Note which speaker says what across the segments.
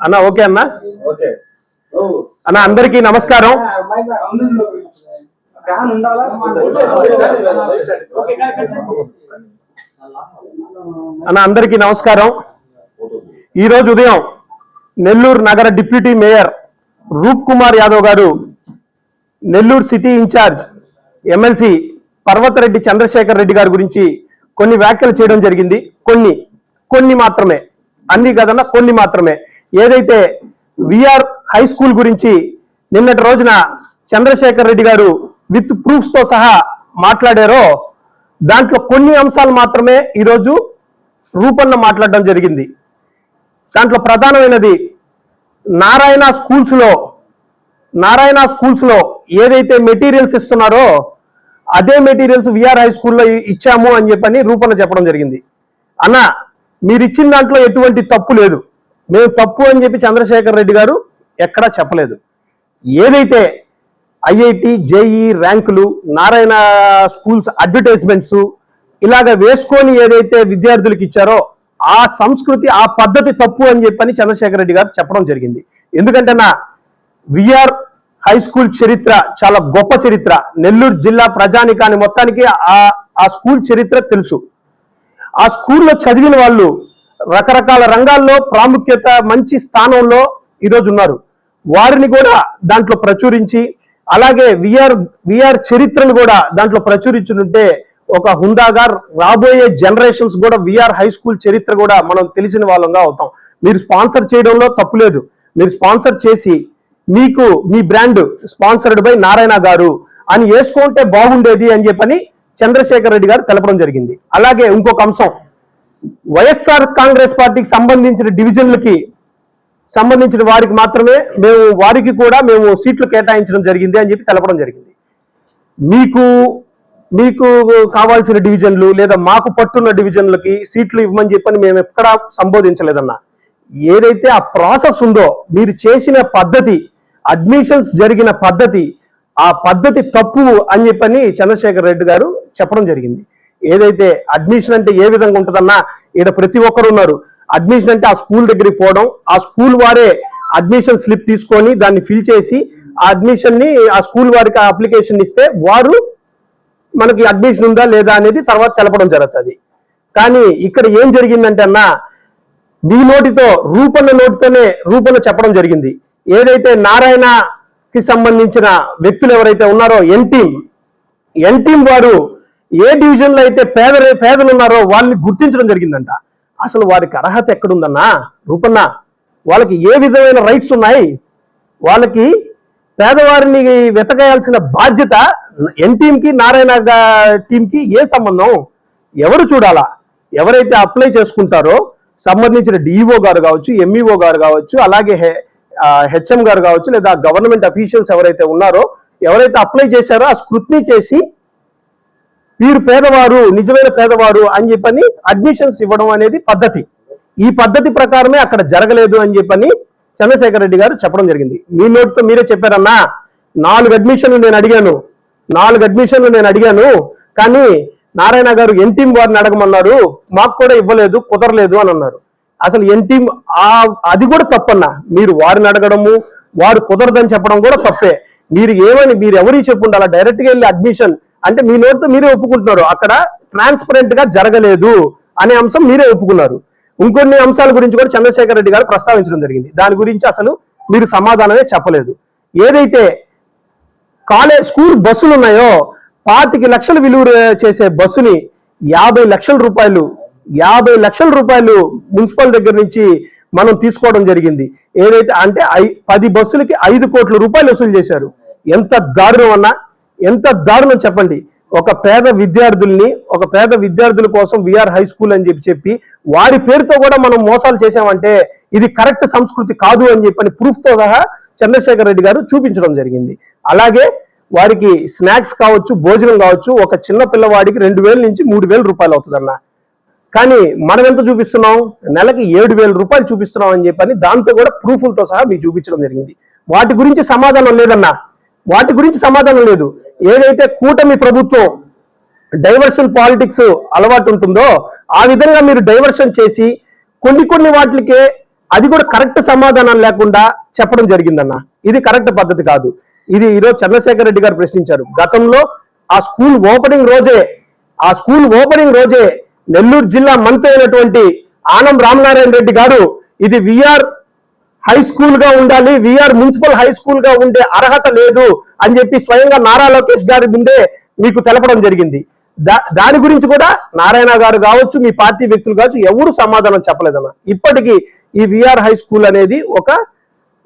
Speaker 1: అన్న ఓకే అన్న? అన్న అందరికీ నమస్కారం. అన్న అందరికీ నమస్కారం. ఈ రోజు ఉదయం నెల్లూరు నగర డిప్యూటీ మేయర్ రూప్ కుమార్ యాదవ్ గారు Nellore city in-charge MLC Parvathareddy Chandrasekhar Reddy గారి గురించి కొన్ని వ్యాఖ్యలు చేయడం జరిగింది. కొన్ని కొన్ని మాత్రమే. అన్ని కదన్నా కొన్ని మాత్రమే. ఏదైతే విఆర్ హై స్కూల్ గురించి నిన్నటి రోజున చంద్రశేఖర్ రెడ్డి గారు విత్ ప్రూఫ్స్తో సహా మాట్లాడారో దాంట్లో కొన్ని అంశాలు మాత్రమే ఈరోజు రూపన్న మాట్లాడడం జరిగింది. దాంట్లో ప్రధానమైనది నారాయణ స్కూల్స్లో నారాయణ స్కూల్స్లో ఏదైతే మెటీరియల్స్ ఇస్తున్నారో అదే మెటీరియల్స్ విఆర్ హై స్కూల్లో ఇచ్చాము అని చెప్పని రూపణ చెప్పడం జరిగింది. అన్న మీరు ఇచ్చిన దాంట్లో ఎటువంటి తప్పు లేదు. మేము తప్పు అని చెప్పి చంద్రశేఖర్ రెడ్డి గారు ఎక్కడా చెప్పలేదు. ఏదైతే ఐఐటి జేఈ ర్యాంకులు నారాయణ స్కూల్స్ అడ్వర్టైజ్మెంట్స్ ఇలాగ వేసుకొని ఏదైతే విద్యార్థులకు ఇచ్చారో ఆ సంస్కృతి ఆ పద్ధతి తప్పు అని చెప్పని చంద్రశేఖర్ రెడ్డి గారు చెప్పడం జరిగింది. ఎందుకంటే నా విఆర్ హై స్కూల్ చరిత్ర చాలా గొప్ప చరిత్ర. నెల్లూరు జిల్లా ప్రజానికాన్ని మొత్తానికి ఆ ఆ స్కూల్ చరిత్ర తెలుసు. ఆ స్కూల్లో చదివిన వాళ్ళు రకరకాల రంగాల్లో ప్రాముఖ్యత మంచి స్థానంలో ఈరోజు ఉన్నారు. వారిని కూడా దాంట్లో ప్రచురించి అలాగే విఆర్ విఆర్ చరిత్రను కూడా దాంట్లో ప్రచురించుంటే ఒక హుందాగా రాబోయే జనరేషన్స్ కూడా విఆర్ హై స్కూల్ చరిత్ర కూడా మనం తెలిసిన వాళ్ళంగా అవుతాం. మీరు స్పాన్సర్ చేయడంలో తప్పు లేదు మీరు స్పాన్సర్ చేసి మీకు మీ బ్రాండ్ స్పాన్సర్డ్ బై నారాయణ గారు అని వేసుకుంటే బాగుండేది అని చెప్పని చంద్రశేఖర్ రెడ్డి గారు తెలపడం జరిగింది. అలాగే ఇంకొక అంశం. వైఎస్ఆర్ కాంగ్రెస్ పార్టీకి సంబంధించిన డివిజన్లకి సంబంధించిన వారికి మాత్రమే మేము వారికి కూడా మేము సీట్లు కేటాయించడం జరిగింది అని చెప్పి తెలపడం జరిగింది. మీకు మీకు కావాల్సిన డివిజన్లు లేదా మాకు పట్టున్న డివిజన్లకి సీట్లు ఇవ్వమని చెప్పని మేము ఎక్కడా సంబోధించలేదన్నా. ఏదైతే ఆ ప్రాసెస్ ఉందో మీరు చేసిన పద్ధతి అడ్మిషన్స్ జరిగిన పద్ధతి ఆ పద్ధతి తప్పు అని చెప్పని చంద్రశేఖర్ రెడ్డి గారు చెప్పడం జరిగింది. ఏదైతే అడ్మిషన్ అంటే ఏ విధంగా ఉంటుందన్నా ఇక్కడ ప్రతి ఒక్కరు ఉన్నారు. అడ్మిషన్ అంటే ఆ స్కూల్ దగ్గరికి పోవడం ఆ స్కూల్ వారే అడ్మిషన్ స్లిప్ తీసుకొని దాన్ని ఫిల్ చేసి ఆ అడ్మిషన్ని ఆ స్కూల్ వారికి ఆ అప్లికేషన్ ఇస్తే వారు మనకి అడ్మిషన్ ఉందా లేదా అనేది తర్వాత తెలపడం జరుగుతుంది. కానీ ఇక్కడ ఏం జరిగిందంటే అన్నా మీ నోటితో రూపన్న నోటితోనే రూపన్న చెప్పడం జరిగింది. ఏదైతే నారాయణకి సంబంధించిన వ్యక్తులు ఎవరైతే ఉన్నారో ఎన్ టీమ్ ఎన్ టీమ్ వారు ఏ డివిజన్లో అయితే పేద పేదలు ఉన్నారో వాళ్ళని గుర్తించడం జరిగిందంట. అసలు వారికి అర్హత ఎక్కడుందన్నా? రూపన్న వాళ్ళకి ఏ విధమైన రైట్స్ ఉన్నాయి? వాళ్ళకి పేదవారిని వెతకాల్సిన బాధ్యత ఎన్ టీంకి నారాయణ టీంకి ఏ సంబంధం? ఎవరు చూడాలా? ఎవరైతే అప్లై చేసుకుంటారో సంబంధించిన డిఈఓ గారు కావచ్చు ఎంఈఓ గారు కావచ్చు అలాగే హెచ్ఎం గారు కావచ్చు లేదా గవర్నమెంట్ అఫీషియల్స్ ఎవరైతే ఉన్నారో ఎవరైతే అప్లై చేశారో ఆ స్క్రూట్నీ చేసి వీరు పేదవారు నిజమైన పేదవారు అని చెప్పని అడ్మిషన్స్ ఇవ్వడం అనేది పద్ధతి. ఈ పద్ధతి ప్రకారమే అక్కడ జరగలేదు అని చెప్పని చంద్రశేఖర్ రెడ్డి గారు చెప్పడం జరిగింది. మీ నోటితో మీరే చెప్పారన్నా నాలుగు అడ్మిషన్లు నేను అడిగాను. నాలుగు అడ్మిషన్లు నేను అడిగాను. కానీ నారాయణ గారు ఎన్టీఎం వారిని అడగమన్నారు. మాకు కూడా ఇవ్వలేదు కుదరలేదు అని అన్నారు. అసలు ఎన్ ఆ అది కూడా తప్పన్నా. మీరు వారిని అడగడము వారు కుదరదని చెప్పడం కూడా తప్పే. మీరు ఏమని మీరు ఎవరికి చెప్పుంటే అలా వెళ్ళి అడ్మిషన్ అంటే మీ నోటితో మీరే ఒప్పుకుంటున్నారు. అక్కడ ట్రాన్స్పరెంట్గా జరగలేదు అనే అంశం మీరే ఒప్పుకున్నారు. ఇంకొన్ని అంశాల గురించి కూడా చంద్రశేఖర్ రెడ్డి గారు ప్రస్తావించడం జరిగింది. దాని గురించి అసలు మీరు సమాధానమే చెప్పలేదు. ఏదైతే కాలేజ్ స్కూల్ బస్సులు ఉన్నాయో పాతిక లక్షలు విలువ చేసే బస్సుని యాభై లక్షల రూపాయలు యాభై లక్షల రూపాయలు మున్సిపల్ దగ్గర నుంచి మనం తీసుకోవడం జరిగింది. ఏదైతే అంటే ఐ- పది బస్సులకి ఐదు కోట్ల రూపాయలు వసూలు చేశారు. ఎంత దారుణం అన్నా ఎంత దారుణం చెప్పండి. ఒక పేద విద్యార్థుల్ని ఒక పేద విద్యార్థుల కోసం విఆర్ హై స్కూల్ అని చెప్పి చెప్పి వారి పేరుతో కూడా మనం మోసాలు చేశామంటే ఇది కరెక్ట్ సంస్కృతి కాదు అని చెప్పని ప్రూఫ్తో సహా చంద్రశేఖర్ రెడ్డి గారు చూపించడం జరిగింది. అలాగే వారికి స్నాక్స్ కావచ్చు భోజనం కావచ్చు ఒక చిన్న పిల్లవాడికి రెండు వేల నుంచి మూడు వేల రూపాయలు అవుతుందన్న. కానీ మనం ఎంత చూపిస్తున్నాం? నెలకి ఏడు వేల రూపాయలు చూపిస్తున్నాం అని చెప్పని దాంతో కూడా ప్రూఫ్లతో సహా మీకు చూపించడం జరిగింది. వాటి గురించి సమాధానం లేదన్నా వాటి గురించి సమాధానం లేదు. ఏదైతే కూటమి ప్రభుత్వం డైవర్షన్ పాలిటిక్స్ అలవాటు ఉంటుందో ఆ విధంగా మీరు డైవర్షన్ చేసి కొన్ని కొన్ని వాటికే అది కూడా కరెక్ట్ సమాధానం లేకుండా చెప్పడం జరిగిందన్న. ఇది కరెక్ట్ పద్ధతి కాదు. ఇది ఈరోజు చంద్రశేఖర్ రెడ్డి గారు ప్రశ్నించారు. గతంలో ఆ స్కూల్ ఓపెనింగ్ రోజే ఆ స్కూల్ ఓపెనింగ్ రోజే నెల్లూరు జిల్లా మంత్రి అయినటువంటి ఆనం రామనారాయణ రెడ్డి గారు ఇది విఆర్ హై స్కూల్గా ఉండాలి విఆర్ మున్సిపల్ హై స్కూల్గా ఉండే అర్హత లేదు అని చెప్పి స్వయంగా నారా లోకేష్ గారి ముందే మీకు తెలపడం జరిగింది. దా- దాని గురించి కూడా నారాయణ గారు కావచ్చు మీ పార్టీ వ్యక్తులు కావచ్చు ఎవరు సమాధానం చెప్పలేదన్న. ఇప్పటికీ ఈ విఆర్ హై స్కూల్ అనేది ఒక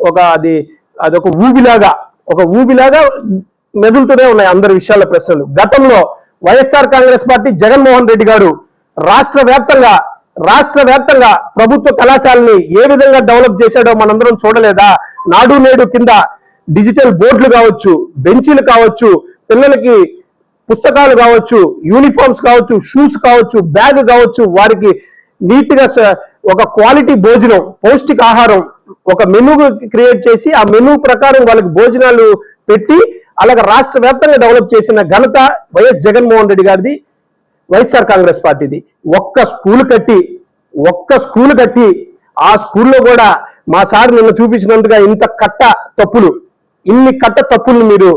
Speaker 1: ఒక అది అది ఒక ఊబిలాగా ఒక ఊబిలాగా మెదులుతూనే ఉన్నాయి అందరి విషయాల ప్రశ్నలు. గతంలో వైఎస్ఆర్ కాంగ్రెస్ పార్టీ జగన్మోహన్ రెడ్డి గారు రాష్ట్ర వ్యాప్తంగా రాష్ట్ర వ్యాప్తంగా ప్రభుత్వ కళాశాలని ఏ విధంగా డెవలప్ చేశాడో మనందరం చూడలేదా? నాడు నేడు కింద డిజిటల్ బోర్డులు కావచ్చు బెంచీలు కావచ్చు పిల్లలకి పుస్తకాలు కావచ్చు యూనిఫామ్స్ కావచ్చు షూస్ కావచ్చు బ్యాగ్ కావచ్చు వారికి నీట్గా ఒక క్వాలిటీ భోజనం పౌష్టిక ఆహారం ఒక మెనూ క్రియేట్ చేసి ఆ మెనూ ప్రకారం వాళ్ళకి భోజనాలు పెట్టి అలాగే రాష్ట్ర వ్యాప్తంగా డెవలప్ చేసిన ఘనత వైఎస్ జగన్మోహన్ రెడ్డి గారిది. వైఎస్ఆర్ కాంగ్రెస్ పార్టీది. ఒక్క స్కూల్ కట్టి ఒక్క స్కూల్ కట్టి ఆ స్కూల్లో కూడా మా సార్ నిన్న చూపించినట్టుగా ఇంత కట్ట తప్పులు ఇన్ని కట్ట తప్పులు మీరు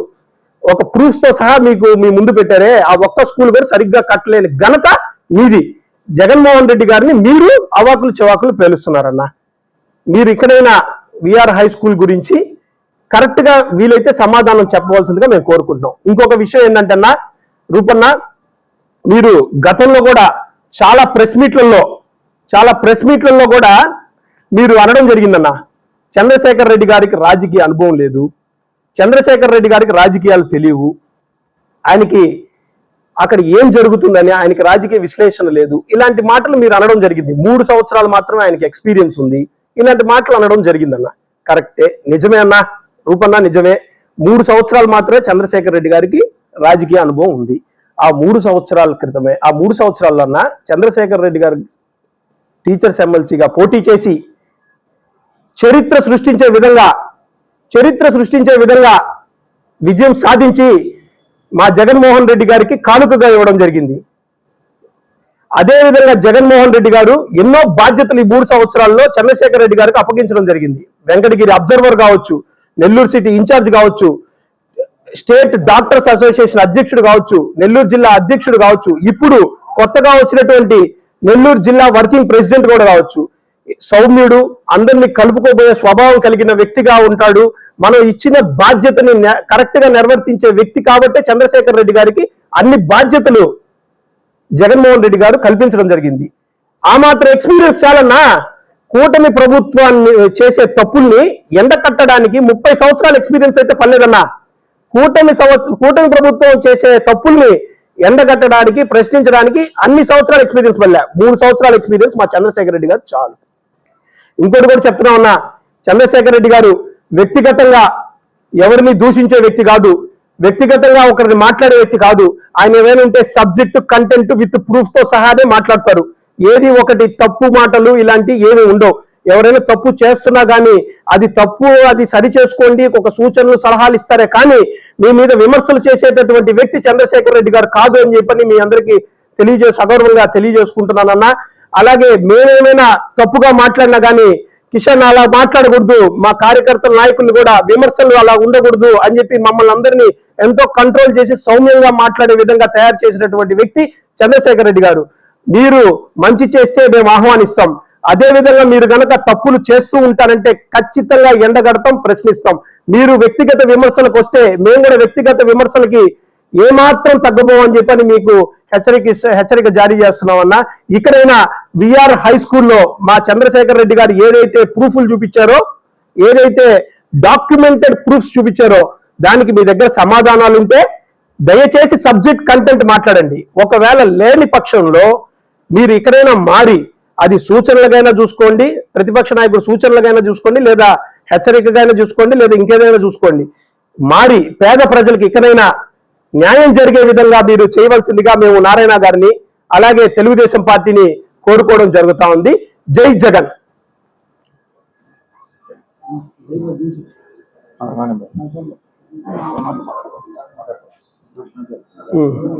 Speaker 1: ఒక ప్రూఫ్స్తో సహా మీకు మీ ముందు పెట్టారే ఆ ఒక్క స్కూల్ కూడా సరిగ్గా కట్టలేని ఘనత మీది. జగన్మోహన్ రెడ్డి గారిని మీరు అవాకులు చెవాకులు పేలుస్తున్నారన్న. మీరు ఇక్కడైనా విఆర్ హై స్కూల్ గురించి కరెక్ట్గా వీలైతే సమాధానం చెప్పవలసిందిగా మేము కోరుకుంటున్నాం. ఇంకొక విషయం ఏంటంటే అన్న రూపన్న మీరు గతంలో కూడా చాలా ప్రెస్ మీట్లలో చాలా ప్రెస్ మీట్లలో కూడా మీరు అనడం జరిగిందన్న. చంద్రశేఖర్ రెడ్డి గారికి రాజకీయ అనుభవం లేదు. చంద్రశేఖర్ రెడ్డి గారికి రాజకీయాలు తెలియవు. ఆయనకి అక్కడ ఏం జరుగుతుందని ఆయనకి రాజకీయ విశ్లేషణ లేదు. ఇలాంటి మాటలు మీరు అనడం జరిగింది. మూడు సంవత్సరాలు మాత్రమే ఆయనకి ఎక్స్పీరియన్స్ ఉంది. ఇలాంటి మాటలు అనడం జరిగిందన్న. కరెక్టే. నిజమే అన్న. రూపన్న నిజమే. మూడు సంవత్సరాలు మాత్రమే చంద్రశేఖర్ రెడ్డి గారికి రాజకీయ అనుభవం ఉంది. ఆ మూడు సంవత్సరాల క్రితమే ఆ మూడు సంవత్సరాలన్నా చంద్రశేఖర్ రెడ్డి గారు టీచర్స్ ఎమ్మెల్సీగా పోటీ చేసి చరిత్ర సృష్టించే విధంగా చరిత్ర సృష్టించే విధంగా విజయం సాధించి మా జగన్మోహన్ రెడ్డి గారికి కానుకగా ఇవ్వడం జరిగింది. అదే విధంగా జగన్మోహన్ రెడ్డి గారు ఎన్నో బాధ్యతలు ఈ మూడు సంవత్సరాల్లో చంద్రశేఖర్ రెడ్డి గారికి అప్పగించడం జరిగింది. వెంకటగిరి అబ్జర్వర్ కావచ్చు నెల్లూరు సిటీ ఇన్ఛార్జ్ కావచ్చు స్టేట్ డాక్టర్స్ అసోసియేషన్ అధ్యక్షుడు కావచ్చు నెల్లూరు జిల్లా అధ్యక్షుడు కావచ్చు ఇప్పుడు కొత్తగా వచ్చినటువంటి నెల్లూరు జిల్లా వర్కింగ్ ప్రెసిడెంట్ కూడా కావచ్చు. సౌమ్యుడు అందరినీ కలుపుకోబోయే స్వభావం కలిగిన వ్యక్తిగా ఉంటాడు. మనం ఇచ్చిన బాధ్యతని కరెక్ట్గా నిర్వర్తించే వ్యక్తి కాబట్టే చంద్రశేఖర్ రెడ్డి గారికి అన్ని బాధ్యతలు జగన్మోహన్ రెడ్డి గారు కల్పించడం జరిగింది. ఆ మాత్రం ఎక్స్పీరియన్స్ చాలన్నా కూటమి ప్రభుత్వాన్ని చేసే తప్పుల్ని ఎండ కట్టడానికి ముప్పై సంవత్సరాల ఎక్స్పీరియన్స్ అయితే పర్లేదన్నా? కూటమి సంవత్సరం కూటమి ప్రభుత్వం చేసే తప్పుల్ని ఎండగట్టడానికి ప్రశ్నించడానికి అన్ని సంవత్సరాల ఎక్స్పీరియన్స్ వల్ల మూడు సంవత్సరాల ఎక్స్పీరియన్స్ మా చంద్రశేఖర రెడ్డి గారు చాలు. ఇంకోటి కూడా చెప్తున్నా ఉన్నా చంద్రశేఖర్ రెడ్డి గారు వ్యక్తిగతంగా ఎవరిని దూషించే వ్యక్తి కాదు. వ్యక్తిగతంగా ఒకరిని మాట్లాడే వ్యక్తి కాదు. ఆయన ఏమైనా ఉంటే సబ్జెక్ట్ కంటెంట్ విత్ ప్రూఫ్తో సహానే మాట్లాడతారు. ఏది ఒకటి తప్పు మాటలు ఇలాంటి ఏమి ఉండవు. ఎవరైనా తప్పు చేస్తున్నా కానీ అది తప్పు అది సరి చేసుకోండి ఒక సూచనలు సలహాలు ఇస్తారే కానీ మీ మీద విమర్శలు చేసేటటువంటి వ్యక్తి చంద్రశేఖర్ రెడ్డి గారు కాదు అని చెప్పని మీ అందరికీ తెలియజే సగౌరవంగా తెలియజేసుకుంటున్నానన్నా. అలాగే మేమేమైనా తప్పుగా మాట్లాడినా కానీ కిషన్ అలా మాట్లాడకూడదు మా కార్యకర్తల నాయకులు కూడా విమర్శలు అలా ఉండకూడదు అని చెప్పి మమ్మల్ని అందరినీ ఎంతో కంట్రోల్ చేసి సౌమ్యంగా మాట్లాడే విధంగా తయారు చేసినటువంటి వ్యక్తి చంద్రశేఖర్ రెడ్డి గారు. మీరు మంచి చేస్తే మేము ఆహ్వానిస్తాం. అదే విధంగా మీరు కనుక తప్పులు చేస్తూ ఉంటారంటే ఖచ్చితంగా ఎండగడతాం ప్రశ్నిస్తాం. మీరు వ్యక్తిగత విమర్శలకు వస్తే మేము కూడా వ్యక్తిగత విమర్శలకి ఏమాత్రం తగ్గబోమని చెప్పని మీకు హెచ్చరిక హెచ్చరిక జారీ చేస్తున్నామన్నా ఇక్కడైనా విఆర్ హై స్కూల్లో మా చంద్రశేఖర్ రెడ్డి గారు ఏదైతే ప్రూఫ్లు చూపించారో ఏదైతే డాక్యుమెంటెడ్ ప్రూఫ్స్ చూపించారో దానికి మీ దగ్గర సమాధానాలు ఉంటే దయచేసి సబ్జెక్ట్ కంటెంట్ మాట్లాడండి. ఒకవేళ లేని పక్షంలో మీరు ఇక్కడైనా మారి అది సూచనలుగైనా చూసుకోండి ప్రతిపక్ష నాయకుడు సూచనలుగైనా చూసుకోండి లేదా హెచ్చరికగైనా చూసుకోండి లేదా ఇంకేదైనా చూసుకోండి. మారి పేద ప్రజలకు ఇక్కడైనా న్యాయం జరిగే విధంగా మీరు చేయవలసిందిగా మేము నారాయణ గారిని అలాగే తెలుగుదేశం పార్టీని కోరుకోవడం జరుగుతా ఉంది. జై జగన్.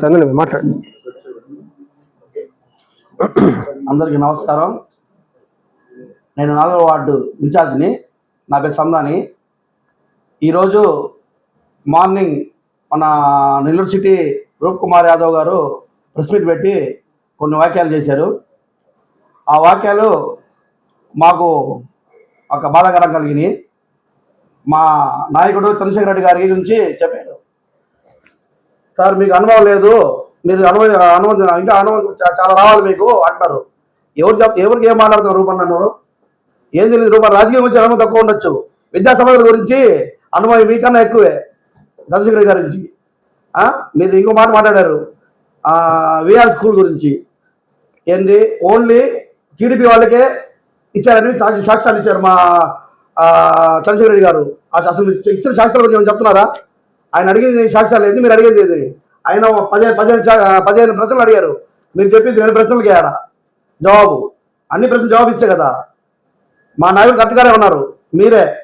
Speaker 1: చందన మాట్లాడు.
Speaker 2: అందరికీ నమస్కారం. నేను నాలుగో వార్డు ఇన్ఛార్జిని. నా పేరు సందాని ఈరోజు మార్నింగ్ మన Nellore city Roop Kumar Yadav garu press meet పెట్టి కొన్ని వాక్యాలు చేశారు. ఆ వాక్యాలు మాకు ఒక బాధాకరం కలిగినాయి. మా నాయకుడు చంద్రశేఖర రెడ్డి గారి గురించి చెప్పారు. సార్ మీకు అనుభవం లేదు. మీరు అనువ అనుభవం ఇంకా అనుభవం చాలా రావాలి మీకు అంటారు ఎవరు చెప్ ఎవరికి ఏం మాట్లాడుతున్నారు రూపన్ నన్ను? ఏం తెలియదు రూపన్ రాజకీయం గురించి అనుభవం తక్కువ ఉండొచ్చు. విద్యా సమస్యల గురించి అనుభవం మీకన్నా ఎక్కువే చంద్రశేఖర్ గారి గురించి. మీరు ఇంకో మాట మాట్లాడారు. విఆర్ స్కూల్ గురించి. ఏంటి ఓన్లీ టీడీపీ వాళ్ళకే ఇచ్చారని సాక్షి సాక్ష్యాలు ఇచ్చారు మా చంద్రశేఖర రెడ్డి గారు అసలు ఇచ్చిన సాక్ష్యాల గురించి ఏమైనా చెప్తున్నారా? ఆయన అడిగింది సాక్ష్యాలు ఏంది? మీరు అడిగేది ఏది? ఆయన పదిహేను పదిహేను పదిహేను ప్రశ్నలు అడిగారు. మీరు చెప్పింది రెండు ప్రశ్నలకి ఆడ. జవాబు. అన్ని ప్రశ్నలు జవాబు ఇస్తే కదా. మా నాయకులు కరెక్ట్గానే ఉన్నారు. మీరే.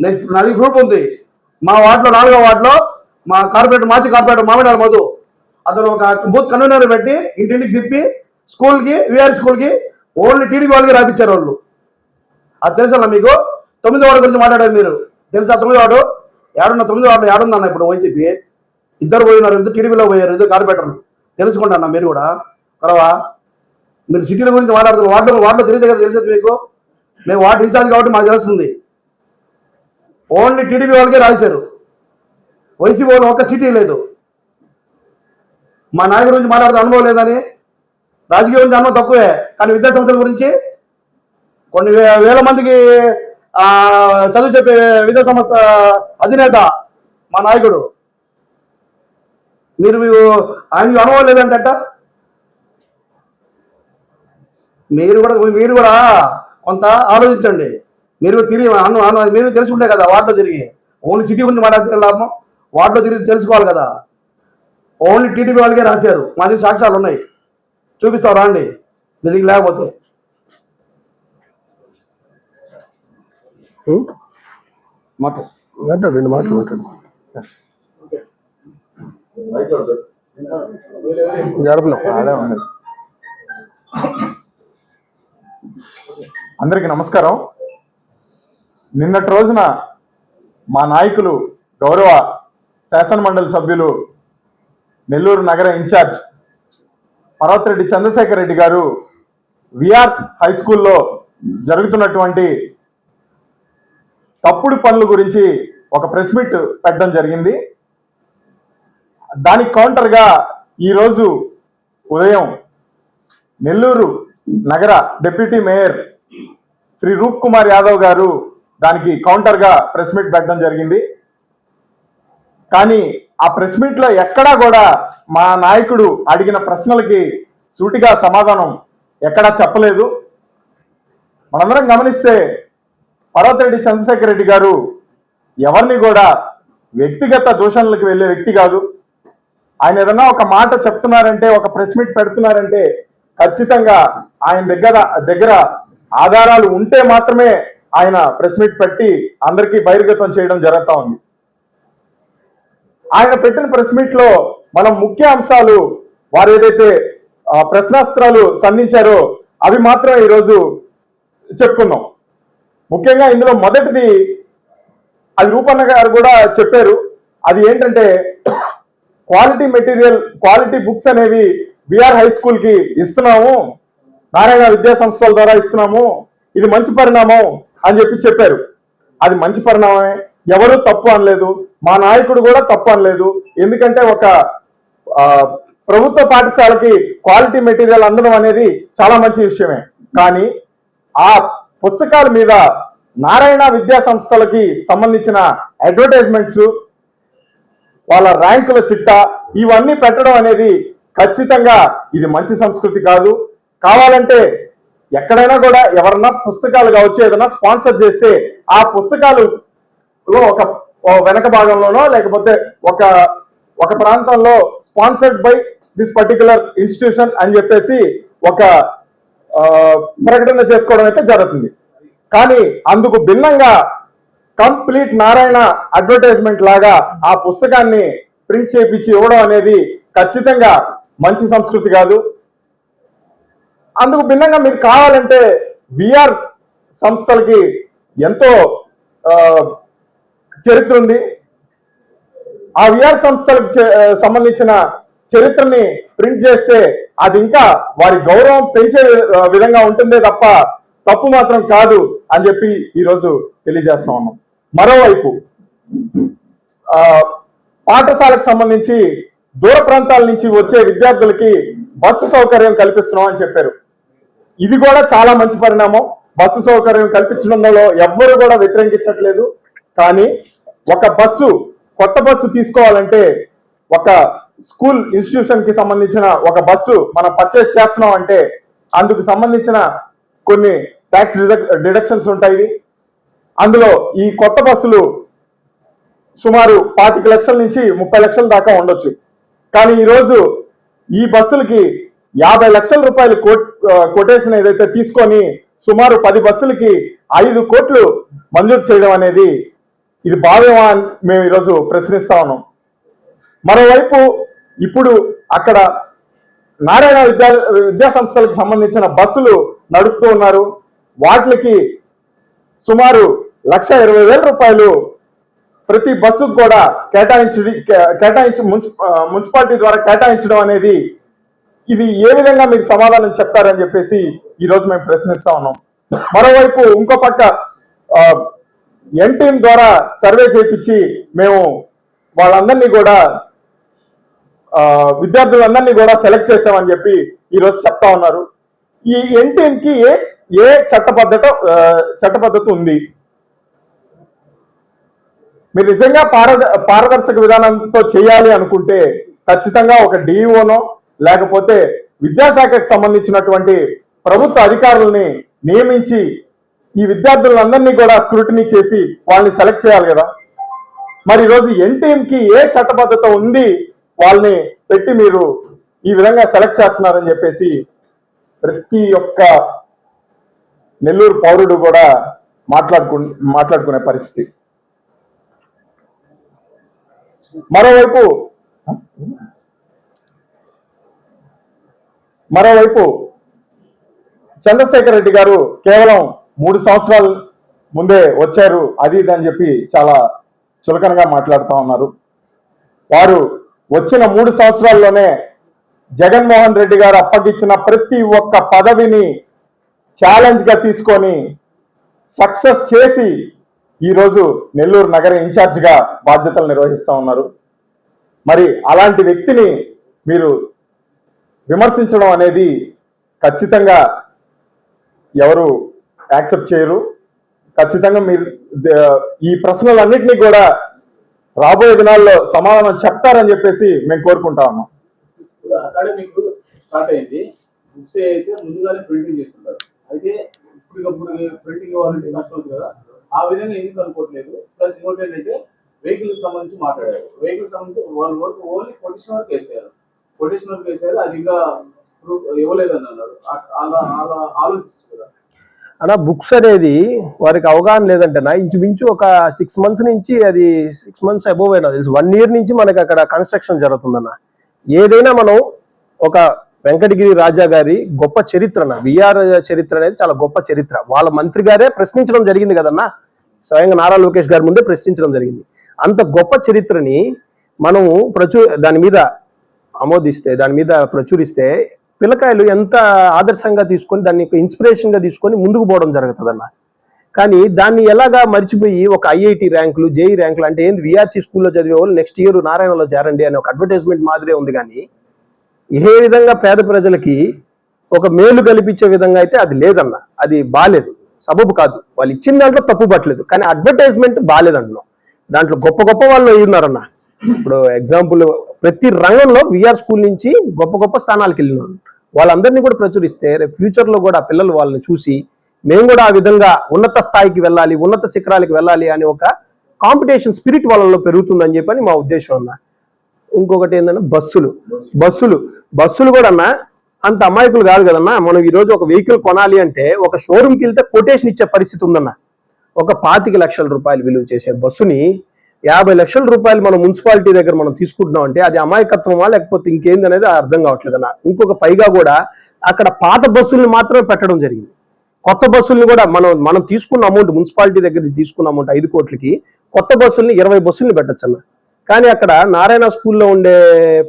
Speaker 2: నేను నాది గ్రూప్ ఉంది. మా వార్డులో నాలుగో వార్డులో మా కార్పొరేటర్ మాజీ కార్పొరేటర్ మామిడాల మధు. అతను ఒక బూత్ కన్వీనర్ పెట్టి ఇంటింటికి తిప్పి స్కూల్కి విఆర్ స్కూల్కి ఓన్లీ టీడీపీ వాళ్ళకి రాపించారు వాళ్ళు. అది తెలుసా మీకు? తొమ్మిది వాడు గురించి మాట్లాడారు మీరు. తెలుసా తొమ్మిది వాడు ఏడున్న తొమ్మిది వాడు ఏడుందన్న ఇప్పుడు వైసీపీ ఇద్దరు పోయినారు ఎందుకు టీడీపీలో పోయారు ఎందుకు కార్పొరేటర్లు తెలుసుకోండి అన్న మీరు కూడా. తర్వా మీరు సిటీల గురించి మాట్లాడుతున్నారు వార్డు వార్డులో తెలియదు కదా తెలిసేది మీకు? మేము వార్డు ఇన్ఛార్జ్ కాబట్టి మాకు తెలుస్తుంది. ఓన్లీ టీడీపీ వాళ్ళకే రాశారు. వైసీపీ వాళ్ళు ఒక్క సిటీ లేదు. మా నాయకుడి గురించి మాట్లాడితే అనుభవం లేదని. రాజకీయం గురించి అనుభవం తక్కువే కానీ విద్యా సంస్థల గురించి కొన్ని వేల మందికి చదువు చెప్పే విద్యా సంస్థ అధినేత మా నాయకుడు. మీరు ఆయనకి అనుభవం లేదంట మీరు కూడా మీరు కూడా కొంత ఆలోచించండి. మీరు తిరిగి అను అను మీరు తెలుసుకుంటే కదా వార్డులో తిరిగి. ఓన్లీ సిటీ గురించి మాట్లాడితే లాభం వార్డులో తిరిగి తెలుసుకోవాలి కదా. ఓన్లీ టీడీపీ వాళ్ళకే రాశారు. మా దగ్గర సాక్ష్యాలు ఉన్నాయి. చూపిస్తావు రాండి? మీ దగ్గర లేకపోతే.
Speaker 1: మాట్లాడు. రెండు మాటలు మాట్లాడు. జరపలేం
Speaker 3: ఉంది. అందరికీ నమస్కారం. నిన్నటి రోజున మా నాయకులు గౌరవ శాసన మండలి సభ్యులు నెల్లూరు నగర ఇన్ఛార్జ్ పర్వతరెడ్డి చంద్రశేఖర్ రెడ్డి గారు విఆర్ హై స్కూల్లో జరుగుతున్నటువంటి తప్పుడు పనుల గురించి ఒక ప్రెస్ మీట్ పెట్టడం జరిగింది. దానికి కౌంటర్గా ఈరోజు ఉదయం నెల్లూరు నగర డిప్యూటీ మేయర్ శ్రీ రూప్ కుమార్ యాదవ్ గారు దానికి కౌంటర్గా ప్రెస్ మీట్ పెట్టడం జరిగింది. కానీ ఆ ప్రెస్ మీట్లో ఎక్కడా కూడా మా నాయకుడు అడిగిన ప్రశ్నలకి సూటిగా సమాధానం ఎక్కడా చెప్పలేదు. మనందరం గమనిస్తే పర్వతరెడ్డి చంద్రశేఖర్ రెడ్డి గారు ఎవరిని కూడా వ్యక్తిగత దూషణలకు వెళ్ళే వ్యక్తి కాదు. ఆయన ఏదన్నా ఒక మాట చెప్తున్నారంటే ఒక ప్రెస్ మీట్ పెడుతున్నారంటే ఖచ్చితంగా ఆయన దగ్గర దగ్గర ఆధారాలు ఉంటే మాత్రమే ఆయన ప్రెస్ మీట్ పెట్టి అందరికీ బహిర్గతం చేయడం జరుగుతూ ఉంది. ఆయన పెట్టిన ప్రెస్ మీట్లో మనం ముఖ్య అంశాలు వారు ఏదైతే ప్రశ్నాస్త్రాలు సంధించారో అవి మాత్రం ఈరోజు చెప్పుకుందాం ముఖ్యంగా ఇందులో మొదటిది అది రూపన్న గారు కూడా చెప్పారు. అది ఏంటంటే క్వాలిటీ మెటీరియల్ క్వాలిటీ బుక్స్ అనేవి బిఆర్ హై స్కూల్కి ఇస్తున్నాము. నారాయణ విద్యా సంస్థల ద్వారా ఇస్తున్నాము. ఇది మంచి పరిణామం అని చెప్పి చెప్పారు. అది మంచి పరిణామమే. ఎవరు తప్పు అనలేదు. మా నాయకుడు కూడా తప్పు అనలేదు. ఎందుకంటే ఒక ప్రభుత్వ పాఠశాలకి క్వాలిటీ మెటీరియల్ అందడం అనేది చాలా మంచి విషయమే. కానీ ఆ పుస్తకాల మీద నారాయణ విద్యా సంస్థలకి సంబంధించిన అడ్వర్టైజ్మెంట్స్ వాళ్ళ ర్యాంకుల చిట్టా ఇవన్నీ పెట్టడం అనేది ఖచ్చితంగా ఇది మంచి సంస్కృతి కాదు. కావాలంటే ఎక్కడైనా కూడా ఎవరన్నా పుస్తకాలు కావచ్చు ఏదైనా స్పాన్సర్ చేస్తే ఆ పుస్తకాలు లో ఒక వెనక భాగంలోనో లేకపోతే ఒక ఒక ప్రాంతంలో sponsored by this particular institution అని చెప్పేసి ఒక ప్రకటన చేసుకోవడం అయితే జరుగుతుంది. కానీ అందుకు భిన్నంగా కంప్లీట్ నారాయణ అడ్వర్టైజ్మెంట్ లాగా ఆ పుస్తకాన్ని ప్రింట్ చేయించి ఇవ్వడం అనేది ఖచ్చితంగా మంచి సంస్కృతి కాదు. అందుకు భిన్నంగా మీరు కావాలంటే విఆర్ సంస్థలకి ఎంతో చరిత్ర ఉంది. ఆ విఆర్ సంస్థలకు సంబంధించిన చరిత్రని ప్రింట్ చేస్తే అది ఇంకా వారి గౌరవం పెంచే విధంగా ఉంటుందే తప్ప తప్పు మాత్రం కాదు అని చెప్పి ఈరోజు తెలియజేస్తా ఉన్నాం. మరోవైపు పాఠశాలకు సంబంధించి దూర ప్రాంతాల నుంచి వచ్చే విద్యార్థులకి బస్సు సౌకర్యం కల్పిస్తున్నాం అని చెప్పారు. ఇది కూడా చాలా మంచి పరిణామం. బస్సు సౌకర్యం కల్పించడంలో ఎవ్వరు కూడా వ్యతిరేకించట్లేదు. కానీ ఒక బస్సు కొత్త బస్సు తీసుకోవాలంటే ఒక స్కూల్ ఇన్స్టిట్యూషన్కి సంబంధించిన ఒక బస్సు మనం పర్చేస్ చేస్తున్నాం అంటే అందుకు సంబంధించిన కొన్ని ట్యాక్స్ డిడక్షన్స్ ఉంటాయి. అందులో ఈ కొత్త బస్సులు సుమారు పాతిక లక్షల నుంచి ముప్పై లక్షల దాకా ఉండొచ్చు. కానీ ఈరోజు ఈ బస్సులకి యాభై లక్షల రూపాయలు కొటేషన్ ఏదైతే తీసుకొని సుమారు పది బస్సులకి ఐదు కోట్లు మంజూరు చేయడం అనేది ఇది భావ్యమా అని మేము ఈరోజు ప్రశ్నిస్తా ఉన్నాం. మరోవైపు ఇప్పుడు అక్కడ నారాయణ విద్యా విద్యా సంస్థలకు సంబంధించిన బస్సులు నడుపుతూ ఉన్నారు. వాటికి సుమారు లక్ష ఇరవై వేల రూపాయలు ప్రతి బస్సుకు కూడా కేటాయించి కేటాయించి మున్సి మున్సిపాలిటీ ద్వారా కేటాయించడం అనేది ఇది ఏ విధంగా మీకు సమాధానం చెప్తారని చెప్పేసి ఈ రోజు మేము ప్రశ్నిస్తా ఉన్నాం. మరోవైపు ఇంకో పక్క ఎన్టీఎం ద్వారా సర్వే చేయించి మేము వాళ్ళందరినీ కూడా విద్యార్థులందరినీ కూడా సెలెక్ట్ చేసామని చెప్పి ఈరోజు చెప్తా ఉన్నారు. ఈ ఎన్టీఎంకి ఏ ఏ చట్టబద్ధత చట్టబద్ధత ఉంది? మీరు నిజంగా పారద పారదర్శక విధానంతో చేయాలి అనుకుంటే ఖచ్చితంగా ఒక డిఈఓనో లేకపోతే విద్యాశాఖకు సంబంధించినటువంటి ప్రభుత్వ అధికారుల్ని నియమించి ఈ విద్యార్థులందరినీ కూడా స్క్రూటినీ చేసి వాళ్ళని సెలెక్ట్ చేయాలి కదా. మరి ఈరోజు ఎన్టీఎంకి ఏ చట్టబద్ధత ఉంది వాళ్ళని పెట్టి మీరు ఈ విధంగా సెలెక్ట్ చేస్తున్నారని చెప్పేసి ప్రతి ఒక్క నెల్లూరు పౌరుడు కూడా మాట్లాడుకు మాట్లాడుకునే పరిస్థితి. మరోవైపు మరోవైపు చంద్రశేఖర్ రెడ్డి గారు కేవలం మూడు సంవత్సరాల ముందే వచ్చారు అది ఇది అని చెప్పి చాలా చులకనగా మాట్లాడుతూ ఉన్నారు. వారు వచ్చిన మూడు సంవత్సరాల్లోనే జగన్మోహన్ రెడ్డి గారు అప్పగించిన ప్రతి ఒక్క పదవిని ఛాలెంజ్గా తీసుకొని సక్సెస్ చేసి ఈరోజు నెల్లూరు నగర ఇన్ఛార్జ్గా బాధ్యతలు నిర్వహిస్తా ఉన్నారు. మరి అలాంటి వ్యక్తిని మీరు విమర్శించడం అనేది ఖచ్చితంగా ఎవరు యాక్సెప్ట్ చేయరు. ఖచ్చితంగా మీరు ఈ ప్రశ్నలన్నింటినీ కూడా రాబోయే దినాల్లో సమాధానం చెప్తారని చెప్పేసి మేము కోరుకుంటా ఉన్నాం.
Speaker 4: అకాడమిక్ స్టార్ట్ అయింది. బుక్స్ అయితే ముందుగానే ప్రింటింగ్ చేస్తుంటారు. అయితే ఇప్పటికప్పుడు ప్రింటింగ్ ఇవ్వాలంటే కష్టం కదా. ఆ విధంగా ఎందుకు అనుకోవట్లేదు? ప్లస్ ఇంకోటి ఏంటంటే వెహికల్ సంబంధించి మాట్లాడారు. వెహికల్ సంబంధించి వాళ్ళ వరకు ఓన్లీ కొటేషన్ వరకు వేసారు కొటేషన్ వరకు వేసారు అది ఇంకా ఇవ్వలేదని అన్నారు. అలా అలా ఆలోచించు కదా.
Speaker 1: అన్న బుక్స్ అనేది వారికి అవగాహన లేదంటేనా? ఇంచుమించు ఒక సిక్స్ మంత్స్ నుంచి అది సిక్స్ మంత్స్ అబోవ్ అయినా తెలుసు. వన్ ఇయర్ నుంచి మనకి అక్కడ కన్స్ట్రక్షన్ జరుగుతుందన్న. ఏదైనా మనం ఒక వెంకటగిరి రాజా గారి గొప్ప చరిత్ర విఆర్ చరిత్ర అనేది చాలా గొప్ప చరిత్ర. వాళ్ళ మంత్రి గారే ప్రశ్నించడం జరిగింది కదన్నా? స్వయంగా నారా లోకేష్ గారి ముందే ప్రశ్నించడం జరిగింది. అంత గొప్ప చరిత్రని మనం ప్రచు దాని మీద ఆమోదిస్తే దాని మీద ప్రచురిస్తే పిల్లకాయలు ఎంత ఆదర్శంగా తీసుకొని దాన్ని ఇన్స్పిరేషన్గా తీసుకొని ముందుకు పోవడం జరుగుతుందన్న. కానీ దాన్ని ఎలాగా మర్చిపోయి ఒక ఐఐటి ర్యాంకులు జేఈ ర్యాంకులు అంటే ఏంది? విఆర్సీ స్కూల్లో చదివే వాళ్ళు నెక్స్ట్ ఇయర్ నారాయణలో చేరండి అనే ఒక అడ్వర్టైజ్మెంట్ మాదిరే ఉంది కానీ ఏ విధంగా పేద ప్రజలకి ఒక మేలు కల్పించే విధంగా అయితే అది లేదన్న. అది బాలేదు. సబబు కాదు. వాళ్ళు ఇచ్చిన దాంట్లో తప్పు పట్టలేదు. కానీ అడ్వర్టైజ్మెంట్ బాగాలేదంటున్నాం దాంట్లో గొప్ప గొప్ప వాళ్ళు అయి ఉన్నారన్న. ఇప్పుడు ఎగ్జాంపుల్ ప్రతి రంగంలో విఆర్ స్కూల్ నుంచి గొప్ప గొప్ప స్థానాలకు వెళ్ళినారు వాళ్ళందరినీ కూడా ప్రచురిస్తే రేపు ఫ్యూచర్లో కూడా పిల్లలు వాళ్ళని చూసి మేము కూడా ఆ విధంగా ఉన్నత స్థాయికి వెళ్ళాలి ఉన్నత శిఖరాలకు వెళ్ళాలి అని ఒక కాంపిటీషన్ స్పిరిట్ వాళ్ళలో పెరుగుతుందని చెప్పని మా ఉద్దేశం అన్న. ఇంకొకటి ఏంటంటే బస్సులు. బస్సులు. బస్సులు కూడా అన్నా అంత అమాయకులు కాదు కదన్నా మనం ఈ రోజు ఒక వెహికల్ కొనాలి అంటే ఒక షోరూమ్కి వెళ్తే కొటేషన్ ఇచ్చే పరిస్థితి ఉందన్న ఒక పాతిక లక్షల రూపాయలు విలువ చేసే బస్సుని యాభై లక్షల రూపాయలు మనం మున్సిపాలిటీ దగ్గర మనం తీసుకుంటున్నాం అంటే అది అమాయకత్వమా లేకపోతే ఇంకేంది అనేది అర్థం కావట్లేదు అన్న ఇంకొక పైగా కూడా అక్కడ పాత బస్సుల్ని మాత్రమే పెట్టడం జరిగింది. కొత్త బస్సుల్ని కూడా మనం మనం తీసుకున్న అమౌంట్ మున్సిపాలిటీ దగ్గర తీసుకున్న అమౌంట్ ఐదు కోట్లకి కొత్త బస్సుల్ని ఇరవై బస్సుల్ని పెట్టచ్చు అన్న కానీ అక్కడ నారాయణ స్కూల్లో ఉండే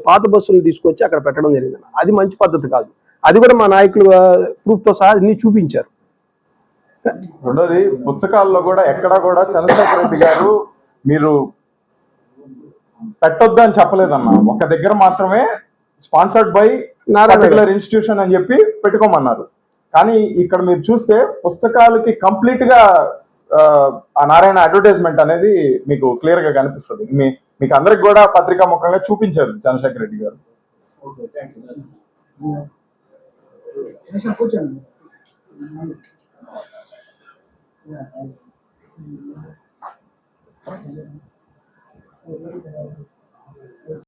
Speaker 1: పాత బస్సుల్ని తీసుకొచ్చి అక్కడ పెట్టడం జరిగింది అది మంచి పద్ధతి కాదు. అది కూడా మా నాయకులు ప్రూఫ్తో సహా అన్ని చూపించారు.
Speaker 3: రెండోది పుస్తకాల్లో కూడా ఎక్కడా కూడా చంద్రశేఖర్ రెడ్డి గారు మీరు పెట్టొద్దు అని చెప్పలేదన్న. ఒక దగ్గర మాత్రమే sponsored by
Speaker 1: Narayana
Speaker 3: particular institution అని చెప్పి పెట్టుకోమన్నారు. కానీ ఇక్కడ మీరు చూస్తే పుస్తకాలకి కంప్లీట్గా ఆ, ఆ నారాయణ అడ్వర్టైజ్మెంట్ అనేది మీకు క్లియర్గా కనిపిస్తుంది. మీ మీకు అందరికి కూడా పత్రికా ముఖంగా చూపించారు చంద్రశేఖర్ రెడ్డి గారు
Speaker 4: ఓకే థ్యాంక్ యూ కూర్చోండి
Speaker 5: Yeah.